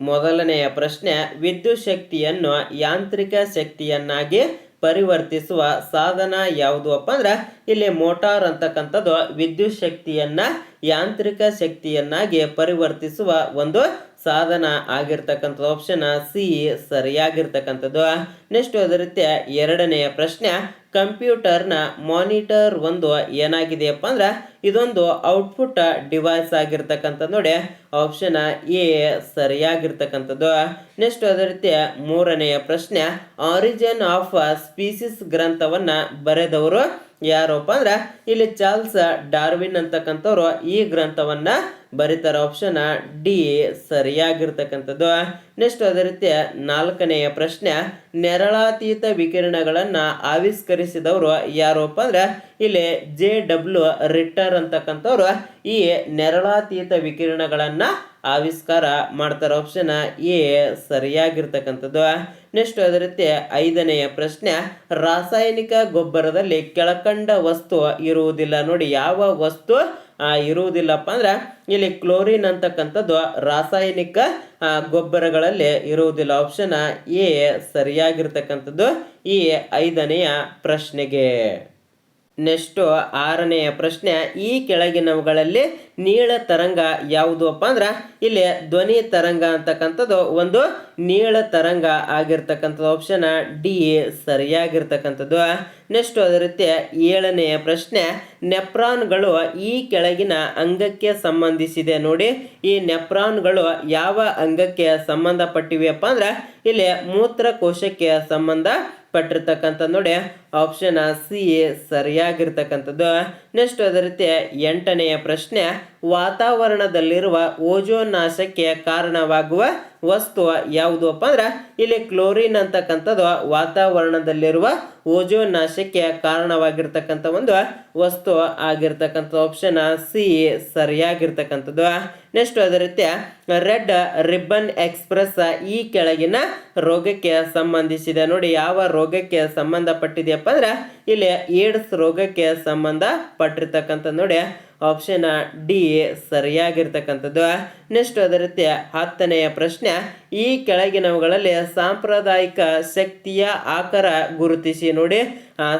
ಮೊದಲನೆಯ ಪ್ರಶ್ನೆ, ವಿದ್ಯುತ್ ಶಕ್ತಿಯನ್ನು ಯಾಂತ್ರಿಕ ಶಕ್ತಿಯನ್ನಾಗಿ ಪರಿವರ್ತಿಸುವ ಸಾಧನ ಯಾವುದು ಅಪ್ಪ ಅಂದ್ರೆ, ಇಲ್ಲಿ ಮೋಟಾರ್ ಅಂತಕ್ಕಂಥದ್ದು ವಿದ್ಯುತ್ ಶಕ್ತಿಯನ್ನ ಯಾಂತ್ರಿಕ ಶಕ್ತಿಯನ್ನಾಗಿ ಪರಿವರ್ತಿಸುವ ಒಂದು ಸಾಧನ ಆಗಿರ್ತಕ್ಕಂಥ ಆಪ್ಷನ್ ಸಿ ಸರಿಯಾಗಿರ್ತಕ್ಕಂಥದ್ದು. ನೆಕ್ಸ್ಟ್ ಅದೇ ರೀತಿಯ ಎರಡನೆಯ ಪ್ರಶ್ನೆ, ಕಂಪ್ಯೂಟರ್ನ ಮಾನಿಟರ್ ಒಂದು ಏನಾಗಿದೆಯಪ್ಪ ಅಂದ್ರೆ, ಇದೊಂದು ಔಟ್ಪುಟ್ ಡಿವೈಸ್ ಆಗಿರ್ತಕ್ಕಂಥದ್ದು ನೋಡಿ. ಆಪ್ಷನ್ ಎ ಸರಿಯಾಗಿರ್ತಕ್ಕಂಥದ್ದು. ನೆಕ್ಸ್ಟ್ ಅದೇ ರೀತಿಯ ಮೂರನೆಯ ಪ್ರಶ್ನೆ ಆರಿಜಿನ್ ಆಫ್ ಸ್ಪೀಸಿಸ್ ಗ್ರಂಥವನ್ನ ಬರೆದವರು ಯಾರಪ್ಪ ಅಂದ್ರೆ, ಇಲ್ಲಿ ಚಾರ್ಲ್ಸ್ ಡಾರ್ವಿನ್ ಅಂತಕ್ಕಂಥವ್ರು ಈ ಗ್ರಂಥವನ್ನ ಬರೀತಾರೆ ಆಪ್ಷನ್ ಡಿ ಸರಿಯಾಗಿರ್ತಕ್ಕಂಥದ್ದು. ನೆಕ್ಸ್ಟ್ ಅದೇ ರೀತಿ ನಾಲ್ಕನೆಯ ಪ್ರಶ್ನೆ, ನೆರಳಾತೀತ ವಿಕಿರಣಗಳನ್ನು ಆವಿಷ್ಕರಿಸಿದವರು ಯಾರಪ್ಪ ಅಂದ್ರೆ ಇಲ್ಲಿ ಜೆ ಡಬ್ಲ್ಯೂ ರಿಟ್ಟರ್ ಅಂತಕ್ಕಂಥವ್ರು. ಈ ನೆರಳಾತೀತ ವಿಕಿರಣಗಳನ್ನು ಆವಿಷ್ಕಾರ ಮಾಡ್ತಾರೆ ಆಪ್ಷನ್ ಎ ಸರಿಯಾಗಿರ್ತಕ್ಕಂಥದ್ದು. ನೆಕ್ಸ್ಟ್ ಅದೇ ರೀತಿ ಐದನೆಯ ಪ್ರಶ್ನೆ, ರಾಸಾಯನಿಕ ಗೊಬ್ಬರದಲ್ಲಿ ಕೆಳಕಂಡ ವಸ್ತು ಇರುವುದಿಲ್ಲ. ನೋಡಿ, ಯಾವ ವಸ್ತು? ಇರುವುದಿಲ್ಲಪ್ಪ ಅಂದ್ರೆ ಇಲ್ಲಿ ಕ್ಲೋರಿನ್ ಅಂತಕ್ಕಂಥದ್ದು ರಾಸಾಯನಿಕ ಗೊಬ್ಬರಗಳಲ್ಲಿ ಇರುವುದಿಲ್ಲ. ಆಪ್ಷನ್ ಎ ಸರಿಯಾಗಿರ್ತಕ್ಕಂಥದ್ದು. ಈ ಐದನೆಯ ಪ್ರಶ್ನೆಗೆ ನೆಕ್ಸ್ಟು ಆರನೆಯ ಪ್ರಶ್ನೆ, ಈ ಕೆಳಗಿನವುಗಳಲ್ಲಿ ನೀಳ ತರಂಗ ಯಾವುದು ಅಪ್ಪ ಅಂದ್ರೆ ಇಲ್ಲಿ ಧ್ವನಿ ತರಂಗ ಅಂತಕ್ಕಂಥದ್ದು ಒಂದು ನೀಳ ತರಂಗ ಆಗಿರ್ತಕ್ಕಂಥದ್ದು. Option D ಸರಿಯಾಗಿರ್ತಕ್ಕಂಥದ್ದು. ನೆಕ್ಸ್ಟ್ ಅದೇ ರೀತಿ ಏಳನೆಯ ಪ್ರಶ್ನೆ ನೆಪ್ರಾನ್ಗಳು ಈ ಕೆಳಗಿನ ಅಂಗಕ್ಕೆ ಸಂಬಂಧಿಸಿದೆ ನೋಡಿ. ಈ ನೆಪ್ರಾನ್ಗಳು ಯಾವ ಅಂಗಕ್ಕೆ ಸಂಬಂಧಪಟ್ಟಿವೆಯಪ್ಪ ಅಂದ್ರೆ ಇಲ್ಲಿ ಮೂತ್ರಕೋಶಕ್ಕೆ ಸಂಬಂಧ ಪಟ್ಟಿರ್ತಕ್ಕಂಥ ನೋಡಿ ಆಪ್ಷನ್ ಸಿ ಸರಿಯಾಗಿರ್ತಕ್ಕಂಥದ್ದು. ನೆಕ್ಸ್ಟ್ ಅದೇ ರೀತಿ ಎಂಟನೆಯ ಪ್ರಶ್ನೆ ವಾತಾವರಣದಲ್ಲಿರುವ ಓಜೋನ್ ನಾಶಕ್ಕೆ ಕಾರಣವಾಗುವ ವಸ್ತು ಯಾವುದು ಅಪ್ಪ ಅಂದ್ರೆ ಇಲ್ಲಿ ಕ್ಲೋರಿನ್ ಅಂತಕ್ಕಂಥದ್ದು ವಾತಾವರಣದಲ್ಲಿರುವ ಓಜೋನ್ ನಾಶಕ್ಕೆ ಕಾರಣವಾಗಿರ್ತಕ್ಕಂಥ ಒಂದು ವಸ್ತು ಆಗಿರ್ತಕ್ಕಂಥ ಆಪ್ಷನ್ ಸಿ ಸರಿಯಾಗಿರ್ತಕ್ಕಂಥದ್ದು. ನೆಕ್ಸ್ಟ್ ಅದೇ ರೀತಿ ರೆಡ್ ರಿಬ್ಬನ್ ಎಕ್ಸ್ಪ್ರೆಸ್ ಈ ಕೆಳಗಿನ ರೋಗಕ್ಕೆ ಸಂಬಂಧಿಸಿದೆ. ನೋಡಿ ಯಾವ ರೋಗಕ್ಕೆ ಸಂಬಂಧಪಟ್ಟಿದೆಯಪ್ಪ ಅಂದ್ರೆ ಇಲ್ಲಿ ಏಡ್ಸ್ ರೋಗಕ್ಕೆ ಸಂಬಂಧ ಪಟ್ಟಿರ್ತಕ್ಕಂಥ ನೋಡಿ. Option D ಸರಿಯಾಗಿರ್ತಕ್ಕಂಥದ್ದು. ನೆಕ್ಸ್ಟ್ ಅದೇ ರೀತಿ ಹತ್ತನೆಯ ಪ್ರಶ್ನೆ. ಈ ಕೆಳಗಿನವುಗಳಲ್ಲಿ ಸಾಂಪ್ರದಾಯಿಕ ಶಕ್ತಿಯ ಆಕಾರ ಗುರುತಿಸಿ ನೋಡಿ.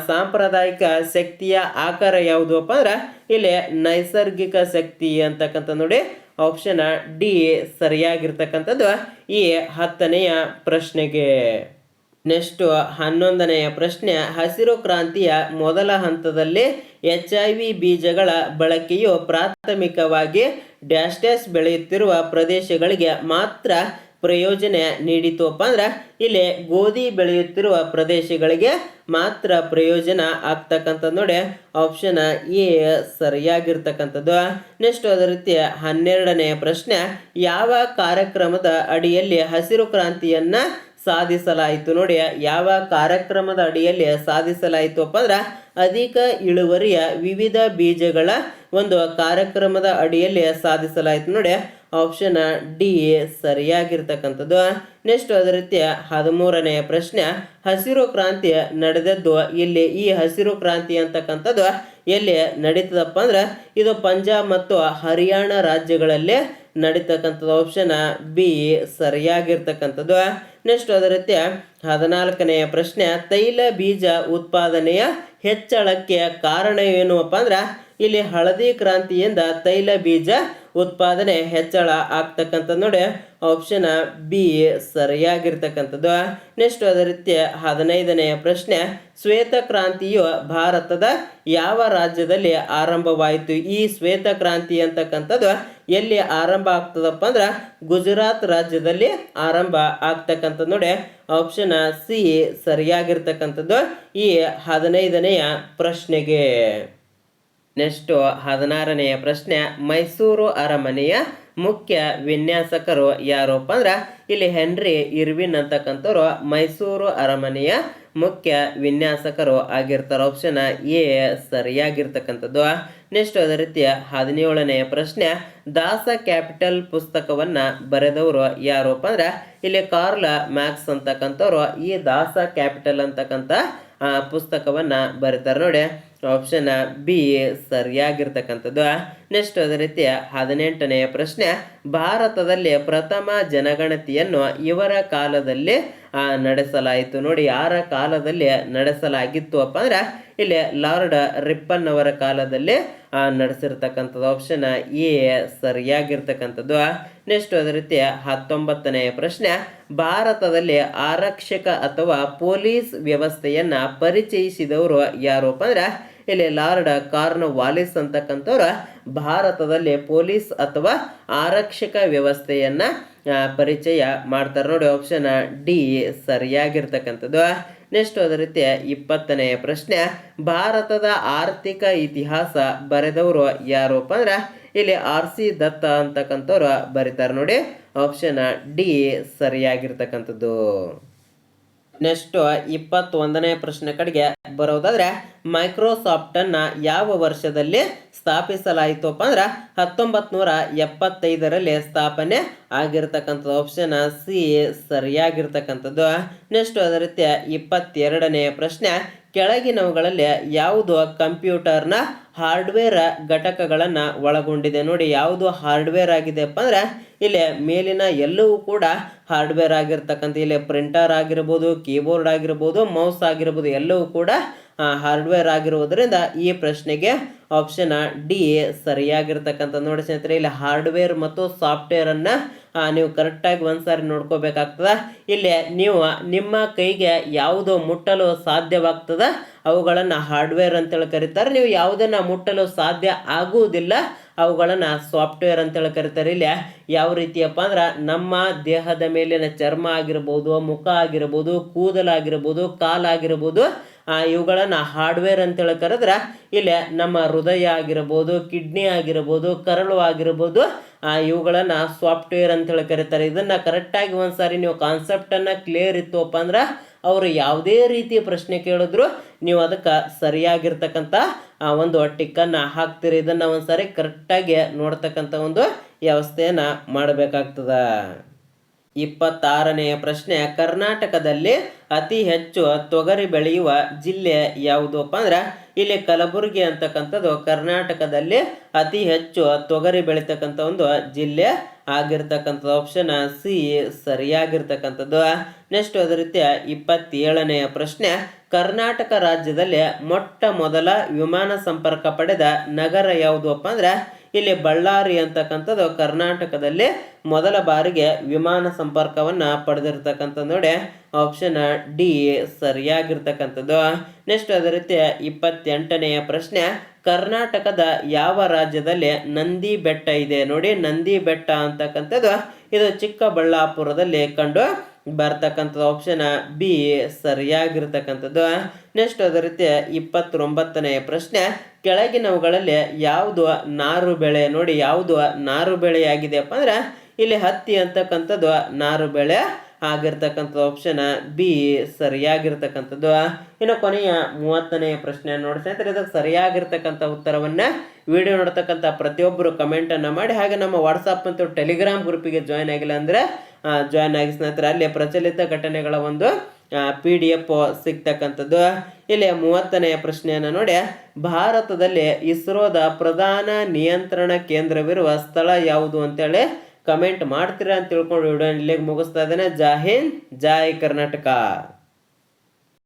ಸಾಂಪ್ರದಾಯಿಕ ಶಕ್ತಿಯ ಆಕಾರ ಯಾವುದು ಅಪ್ಪ ಅಂದ್ರೆ, ಇಲ್ಲಿ ನೈಸರ್ಗಿಕ ಶಕ್ತಿ ಅಂತಕ್ಕಂಥ ನೋಡಿ. ಆಪ್ಷನ್ ಡಿ ಸರಿಯಾಗಿರ್ತಕ್ಕಂಥದ್ದು. ಈ ಹತ್ತನೆಯ ಪ್ರಶ್ನೆಗೆ ನೆಕ್ಸ್ಟ್ ಹನ್ನೊಂದನೆಯ ಪ್ರಶ್ನೆ. ಹಸಿರು ಕ್ರಾಂತಿಯ ಮೊದಲ ಹಂತದಲ್ಲಿ ಎಚ್ ಐ ವಿ ಬೀಜಗಳ ಬಳಕೆಯು ಪ್ರಾಥಮಿಕವಾಗಿ ಡ್ಯಾಶ್ ಬೆಳೆಯುತ್ತಿರುವ ಪ್ರದೇಶಗಳಿಗೆ ಮಾತ್ರ ಪ್ರಯೋಜನ ನೀಡಿತಪ್ಪ ಅಂದ್ರೆ ಇಲ್ಲಿ ಗೋಧಿ ಬೆಳೆಯುತ್ತಿರುವ ಪ್ರದೇಶಗಳಿಗೆ ಮಾತ್ರ ಪ್ರಯೋಜನ ಆಗ್ತಕ್ಕಂಥದ್ದು ನೋಡಿ. ಆಪ್ಷನ್ ಎ ಸರಿಯಾಗಿರ್ತಕ್ಕಂಥದ್ದು. ನೆಕ್ಸ್ಟ್ ಅದೇ ರೀತಿ ಹನ್ನೆರಡನೆಯ ಪ್ರಶ್ನೆ, ಯಾವ ಕಾರ್ಯಕ್ರಮದ ಅಡಿಯಲ್ಲಿ ಹಸಿರು ಕ್ರಾಂತಿಯನ್ನ ಸಾಧಿಸಲಾಯಿತು. ನೋಡಿ, ಯಾವ ಕಾರ್ಯಕ್ರಮದ ಅಡಿಯಲ್ಲಿ ಸಾಧಿಸಲಾಯಿತು ಅಪ್ಪ ಅಂದ್ರೆ ಅಧಿಕ ಇಳುವರಿಯ ವಿವಿಧ ಬೀಜಗಳ ಒಂದು ಕಾರ್ಯಕ್ರಮದ ಅಡಿಯಲ್ಲಿ ಸಾಧಿಸಲಾಯಿತು. ನೋಡಿ ಆಪ್ಷನ್ ಡಿ ಸರಿಯಾಗಿರ್ತಕ್ಕಂಥದ್ದು. ನೆಕ್ಸ್ಟ್ ಅದೇ ರೀತಿಯ ಹದಿಮೂರನೆಯ ಪ್ರಶ್ನೆ, ಹಸಿರು ಕ್ರಾಂತಿ ನಡೆದದ್ದು ಇಲ್ಲಿ ಈ ಹಸಿರು ಕ್ರಾಂತಿ ಅಂತಕ್ಕಂಥದ್ದು ಎಲ್ಲಿ ನಡೀತದಪ್ಪ ಅಂದ್ರೆ ಇದು ಪಂಜಾಬ್ ಮತ್ತು ಹರಿಯಾಣ ರಾಜ್ಯಗಳಲ್ಲಿ ನಡೀತಕ್ಕಂಥದ್ದು ಆಪ್ಷನ್ ಬಿ ಸರಿಯಾಗಿರ್ತಕ್ಕಂಥದ್ದು. ನೆಕ್ಸ್ಟ್ ಅದೇ ರೀತಿಯ ಹದಿನಾಲ್ಕನೆಯ ಪ್ರಶ್ನೆ, ತೈಲ ಬೀಜ ಉತ್ಪಾದನೆಯ ಹೆಚ್ಚಳಕ್ಕೆ ಕಾರಣ ಏನು ಅಂದ್ರೆ, ಇಲ್ಲಿ ಹಳದಿ ಕ್ರಾಂತಿಯಿಂದ ತೈಲ ಬೀಜ ಉತ್ಪಾದನೆ ಹೆಚ್ಚಳ ಆಗ್ತಕ್ಕಂಥ ನೋಡಿ ಆಪ್ಷನ್ ಬಿ ಸರಿಯಾಗಿರ್ತಕ್ಕಂಥದ್ದು. ನೆಕ್ಸ್ಟ್ ಅದೇ ರೀತಿ ಹದಿನೈದನೆಯ ಪ್ರಶ್ನೆ ಶ್ವೇತ ಕ್ರಾಂತಿಯು ಭಾರತದ ಯಾವ ರಾಜ್ಯದಲ್ಲಿ ಆರಂಭವಾಯಿತು? ಈ ಶ್ವೇತ ಕ್ರಾಂತಿ ಅಂತಕ್ಕಂಥದ್ದು ಎಲ್ಲಿ ಆರಂಭ ಆಗ್ತದಪ್ಪ ಅಂದ್ರೆ ಗುಜರಾತ್ ರಾಜ್ಯದಲ್ಲಿ ಆರಂಭ ಆಗ್ತಕ್ಕಂಥದ್ದು ನೋಡಿ ಆಪ್ಷನ್ ಸಿ ಸರಿಯಾಗಿರ್ತಕ್ಕಂಥದ್ದು ಈ ಹದಿನೈದನೆಯ ಪ್ರಶ್ನೆಗೆ. ನೆಕ್ಸ್ಟ್ ಹದಿನಾರನೆಯ ಪ್ರಶ್ನೆ, ಮೈಸೂರು ಅರಮನೆಯ ಮುಖ್ಯ ವಿನ್ಯಾಸಕರು ಯಾರಪ್ಪ ಅಂದ್ರೆ, ಇಲ್ಲಿ ಹೆನ್ರಿ ಇರ್ವಿನ್ ಅಂತಕ್ಕಂಥವ್ರು ಮೈಸೂರು ಅರಮನೆಯ ಮುಖ್ಯ ವಿನ್ಯಾಸಕರು ಆಗಿರ್ತಾರೆ. ಆಪ್ಷನ್ ಎ ಸರಿಯಾಗಿರ್ತಕ್ಕಂಥದ್ದು. ನೆಕ್ಸ್ಟ್ ಅದೇ ರೀತಿ ಹದಿನೇಳನೆಯ ಪ್ರಶ್ನೆ, ದಾಸ ಕ್ಯಾಪಿಟಲ್ ಪುಸ್ತಕವನ್ನ ಬರೆದವರು ಯಾರಪ್ಪ ಅಂದ್ರೆ, ಇಲ್ಲಿ ಕಾರ್ಲ್ ಮ್ಯಾಕ್ಸ್ ಅಂತಕ್ಕಂಥವ್ರು ಈ ದಾಸ ಕ್ಯಾಪಿಟಲ್ ಅಂತಕ್ಕಂಥ ಪುಸ್ತಕವನ್ನ ಬರೀತಾರೆ ನೋಡಿ. ಆಪ್ಷನ್ ಬಿ ಸರಿಯಾಗಿರ್ತಕ್ಕಂಥದ್ದು. ನೆಕ್ಸ್ಟ್ ಅದೇ ರೀತಿ ಹದಿನೆಂಟನೆಯ ಪ್ರಶ್ನೆ, ಭಾರತದಲ್ಲಿ ಪ್ರಥಮ ಜನಗಣತಿಯನ್ನು ಇವರ ಕಾಲದಲ್ಲಿ ನಡೆಸಲಾಯಿತು. ನೋಡಿ, ಯಾರ ಕಾಲದಲ್ಲಿ ನಡೆಸಲಾಗಿತ್ತು ಅಪ್ಪ ಅಂದ್ರೆ, ಇಲ್ಲಿ ಲಾರ್ಡ್ ರಿಪ್ಪನ್ ಅವರ ಕಾಲದಲ್ಲಿ ನಡೆಸಿರ್ತಕ್ಕಂಥದ್ದು. ಆಪ್ಷನ್ ಎ ಸರಿಯಾಗಿರ್ತಕ್ಕಂಥದ್ದು. ನೆಕ್ಸ್ಟ್ ಅದೇ ರೀತಿ ಹತ್ತೊಂಬತ್ತನೆಯ ಪ್ರಶ್ನೆ, ಭಾರತದಲ್ಲಿ ಆರಕ್ಷಕ ಅಥವಾ ಪೊಲೀಸ್ ವ್ಯವಸ್ಥೆಯನ್ನ ಪರಿಚಯಿಸಿದವರು ಯಾರಪ್ಪ ಅಂದ್ರೆ ಇಲ್ಲಿ ಲಾರ್ಡ್ ಕಾರ್ನ್ ವಾಲಿಸ್ ಅಂತಕ್ಕಂಥವ್ರು ಭಾರತದಲ್ಲಿ ಪೊಲೀಸ್ ಅಥವಾ ಆರಕ್ಷಕ ವ್ಯವಸ್ಥೆಯನ್ನ ಪರಿಚಯ ಮಾಡ್ತಾರೆ ನೋಡಿ. Option D ಸರಿಯಾಗಿರ್ತಕ್ಕಂಥದ್ದು. ನೆಕ್ಸ್ಟ್ ಅದೇ ರೀತಿ ಇಪ್ಪತ್ತನೆಯ ಪ್ರಶ್ನೆ. ಭಾರತದ ಆರ್ಥಿಕ ಇತಿಹಾಸ ಬರೆದವರು ಯಾರಪ್ಪ ಅಂದ್ರೆ ಇಲ್ಲಿ ಆರ್ ಸಿ ದತ್ತ ಅಂತಕ್ಕಂಥವ್ರು ಬರೀತಾರೆ ನೋಡಿ. Option D ಸರಿಯಾಗಿರ್ತಕ್ಕಂಥದ್ದು. ನೆಕ್ಸ್ಟ್ ಇಪ್ಪತ್ತೊಂದನೇ ಪ್ರಶ್ನೆ ಕಡೆಗೆ ಬರೋದಾದ್ರೆ ಮೈಕ್ರೋಸಾಫ್ಟ್ ಅನ್ನ ಯಾವ ವರ್ಷದಲ್ಲಿ ಸ್ಥಾಪಿಸಲಾಯಿತಪ್ಪ ಅಂದ್ರೆ ಹತ್ತೊಂಬತ್ ನೂರ ಎಪ್ಪತ್ತೈದರಲ್ಲಿ ಸ್ಥಾಪನೆ ಆಗಿರ್ತಕ್ಕಂಥದ್ದು. Option C ಸರಿಯಾಗಿರ್ತಕ್ಕಂಥದ್ದು. ನೆಕ್ಸ್ಟ್ ಅದೇ ರೀತಿಯ ಇಪ್ಪತ್ತೆರಡನೆಯ ಪ್ರಶ್ನೆ ಕೆಳಗಿನವುಗಳಲ್ಲಿ ಯಾವುದು ಕಂಪ್ಯೂಟರ್ನ ಹಾರ್ಡ್ವೇರ್ ಘಟಕಗಳನ್ನು ಒಳಗೊಂಡಿದೆ? ನೋಡಿ, ಯಾವುದು ಹಾರ್ಡ್ವೇರ್ ಆಗಿದೆಪ್ಪ ಅಂದ್ರೆ ಇಲ್ಲಿ ಮೇಲಿನ ಎಲ್ಲವೂ ಕೂಡ ಹಾರ್ಡ್ವೇರ್ ಆಗಿರ್ತಕ್ಕಂಥ, ಇಲ್ಲಿ ಪ್ರಿಂಟರ್ ಆಗಿರ್ಬೋದು, ಕೀಬೋರ್ಡ್ ಆಗಿರ್ಬೋದು, ಮೌಸ್ ಆಗಿರ್ಬೋದು, ಎಲ್ಲವೂ ಕೂಡ ಹಾರ್ಡ್ವೇರ್ ಆಗಿರುವುದರಿಂದ ಈ ಪ್ರಶ್ನೆಗೆ ಆಪ್ಷನ್ ಡಿ ಸರಿಯಾಗಿರ್ತಕ್ಕಂಥ ನೋಡಿ ಸ್ನೇಹಿತರೆ ಇಲ್ಲಿ ಹಾರ್ಡ್ವೇರ್ ಮತ್ತು ಸಾಫ್ಟ್ವೇರ್ ಅನ್ನ ಆ, ನೀವು ಕರೆಕ್ಟಾಗಿ ಒಂದ್ಸಾರಿ ನೋಡ್ಕೋಬೇಕಾಗ್ತದೆ. ಇಲ್ಲಿ ನೀವು ನಿಮ್ಮ ಕೈಗೆ ಯಾವುದು ಮುಟ್ಟಲು ಸಾಧ್ಯವಾಗ್ತದ ಅವುಗಳನ್ನು ಹಾರ್ಡ್ವೇರ್ ಅಂತೇಳಿ ಕರೀತಾರೆ. ನೀವು ಯಾವುದನ್ನ ಮುಟ್ಟಲು ಸಾಧ್ಯ ಆಗುವುದಿಲ್ಲ ಅವುಗಳನ್ನು ಸಾಫ್ಟ್ವೇರ್ ಅಂತೇಳಿ ಕರೀತಾರೆ. ಇಲ್ಲಿ ಯಾವ ರೀತಿಯಪ್ಪ ಅಂದ್ರೆ ನಮ್ಮ ದೇಹದ ಮೇಲಿನ ಚರ್ಮ ಆಗಿರ್ಬೋದು ಮುಖ ಆಗಿರ್ಬೋದು ಕೂದಲಾಗಿರ್ಬೋದು ಕಾಲಾಗಿರ್ಬೋದು ಇವುಗಳನ್ನು ಹಾರ್ಡ್ವೇರ್ ಅಂತೇಳಿ ಕರೆದ್ರೆ ಇಲ್ಲಿ ನಮ್ಮ ಹೃದಯ ಆಗಿರ್ಬೋದು ಕಿಡ್ನಿ ಆಗಿರ್ಬೋದು ಕರಳು ಆಗಿರ್ಬೋದು ಆ, ಇವುಗಳನ್ನು ಸಾಫ್ಟ್ವೇರ್ ಅಂತೇಳಿ ಕರೀತಾರೆ ಇದನ್ನು ಕರೆಕ್ಟಾಗಿ ಒಂದ್ಸಾರಿ ನೀವು ಕಾನ್ಸೆಪ್ಟನ್ನು ಕ್ಲಿಯರ್ ಇತ್ತುಪ್ಪ ಅಂದ್ರೆ ಅವರು ಯಾವುದೇ ರೀತಿಯ ಪ್ರಶ್ನೆ ಕೇಳಿದ್ರು ನೀವು ಅದಕ್ಕೆ ಸರಿಯಾಗಿರ್ತಕ್ಕಂಥ ಆ ಒಂದು ಟಿಕ್ಕನ್ನು ಹಾಕ್ತೀರಿ. ಇದನ್ನು ಒಂದ್ಸಾರಿ ಕರೆಕ್ಟಾಗಿ ನೋಡ್ತಕ್ಕಂಥ ಒಂದು ವ್ಯವಸ್ಥೆಯನ್ನು ಮಾಡಬೇಕಾಗ್ತದ. ಇಪ್ಪತ್ತಾರನೆಯ ಪ್ರಶ್ನೆ, ಕರ್ನಾಟಕದಲ್ಲಿ ಅತಿ ಹೆಚ್ಚು ತೊಗರಿ ಬೆಳೆಯುವ ಜಿಲ್ಲೆ ಯಾವುದಪ್ಪ ಅಂದ್ರೆ, ಇಲ್ಲಿ ಕಲಬುರಗಿ ಅಂತಕ್ಕಂಥದ್ದು ಕರ್ನಾಟಕದಲ್ಲಿ ಅತಿ ಹೆಚ್ಚು ತೊಗರಿ ಬೆಳೀತಕ್ಕಂಥ ಒಂದು ಜಿಲ್ಲೆ ಆಗಿರ್ತಕ್ಕಂಥದ್ದು. Option C ಸರಿಯಾಗಿರ್ತಕ್ಕಂಥದ್ದು. ನೆಕ್ಸ್ಟ್ ಅದೇ ರೀತಿಯ ಇಪ್ಪತ್ತೇಳನೆಯ ಪ್ರಶ್ನೆ, ಕರ್ನಾಟಕ ರಾಜ್ಯದಲ್ಲಿ ಮೊಟ್ಟ ಮೊದಲ ವಿಮಾನ ಸಂಪರ್ಕ ಪಡೆದ ನಗರ ಯಾವುದಪ್ಪ ಅಂದ್ರೆ ಇಲ್ಲಿ ಬಳ್ಳಾರಿ ಅಂತಕ್ಕಂಥದ್ದು ಕರ್ನಾಟಕದಲ್ಲಿ ಮೊದಲ ಬಾರಿಗೆ ವಿಮಾನ ಸಂಪರ್ಕವನ್ನ ಪಡೆದಿರ್ತಕ್ಕಂಥ ನೋಡಿ ಆಪ್ಷನ್ ಡಿ ಸರಿಯಾಗಿರ್ತಕ್ಕಂಥದ್ದು. ನೆಕ್ಸ್ಟ್ ಅದೇ ರೀತಿ ಇಪ್ಪತ್ತೆಂಟನೆಯ ಪ್ರಶ್ನೆ, ಕರ್ನಾಟಕದ ಯಾವ ರಾಜ್ಯದಲ್ಲಿ ನಂದಿ ಬೆಟ್ಟ ಇದೆ? ನೋಡಿ, ನಂದಿ ಬೆಟ್ಟ ಅಂತಕ್ಕಂಥದ್ದು ಇದು ಚಿಕ್ಕಬಳ್ಳಾಪುರದಲ್ಲಿ ಕಂಡು ಬರ್ತಕ್ಕಂಥದ್ದು ಆಪ್ಷನ್ ಬಿ ಸರಿಯಾಗಿರ್ತಕ್ಕಂಥದ್ದು. ನೆಕ್ಸ್ಟ್ ಅದೇ ರೀತಿ ಇಪ್ಪತ್ತೊಂಬತ್ತನೆಯ ಪ್ರಶ್ನೆ. ಕೆಳಗಿನವುಗಳಲ್ಲಿ ಯಾವುದು ನಾರು ಬೆಳೆ? ನೋಡಿ, ಯಾವುದು ನಾರು ಬೆಳೆಯಾಗಿದೆಯಪ್ಪ ಅಂದ್ರೆ ಇಲ್ಲಿ ಹತ್ತಿ ಅಂತಕ್ಕಂಥದ್ದು ನಾರು ಬೆಳೆ. ಆಗಿರ್ತಕ್ಕಂಥದ್ದು ಆಪ್ಷನ್ ಬಿ ಸರಿಯಾಗಿರ್ತಕ್ಕಂಥದ್ದು. ಇನ್ನು ಕೊನೆಯ ಮೂವತ್ತನೆಯ ಪ್ರಶ್ನೆ ನೋಡಿ ಸ್ನೇಹಿತರೆ, ಇದಕ್ಕೆ ಸರಿಯಾಗಿರ್ತಕ್ಕಂಥ ಉತ್ತರವನ್ನು ವಿಡಿಯೋ ನೋಡ್ತಕ್ಕಂಥ ಪ್ರತಿಯೊಬ್ಬರು ಕಮೆಂಟನ್ನು ಮಾಡಿ, ಹಾಗೆ ನಮ್ಮ ವಾಟ್ಸಪ್ ಮತ್ತು ಟೆಲಿಗ್ರಾಮ್ ಗ್ರೂಪಿಗೆ ಜಾಯ್ನ್ ಆಗಿಲ್ಲ ಅಂದರೆ ಜಾಯ್ನ್ ಆಗಿ ಸ್ನೇಹಿತರೆ, ಅಲ್ಲಿ ಪ್ರಚಲಿತ ಘಟನೆಗಳ ಒಂದು ಪಿ ಡಿ ಎಫ್ ಸಿಗ್ತಕ್ಕಂಥದ್ದು. ಇಲ್ಲಿ ಮೂವತ್ತನೆಯ ಪ್ರಶ್ನೆಯನ್ನು ನೋಡಿ, ಭಾರತದಲ್ಲಿ ಇಸ್ರೋದ ಪ್ರಧಾನ ನಿಯಂತ್ರಣ ಕೇಂದ್ರವಿರುವ ಸ್ಥಳ ಯಾವುದು ಅಂತೇಳಿ ಕಮೆಂಟ್ ಮಾಡ್ತೀರಾ ಅಂತ ತಿಳ್ಕೊಂಡು ವಿಡಿಯೋ ಇಲ್ಲಿಗೆ ಮುಗಿಸ್ತಾ ಇದ್ದೇನೆ. ಜೈ ಹಿಂದ್ ಕರ್ನಾಟಕ.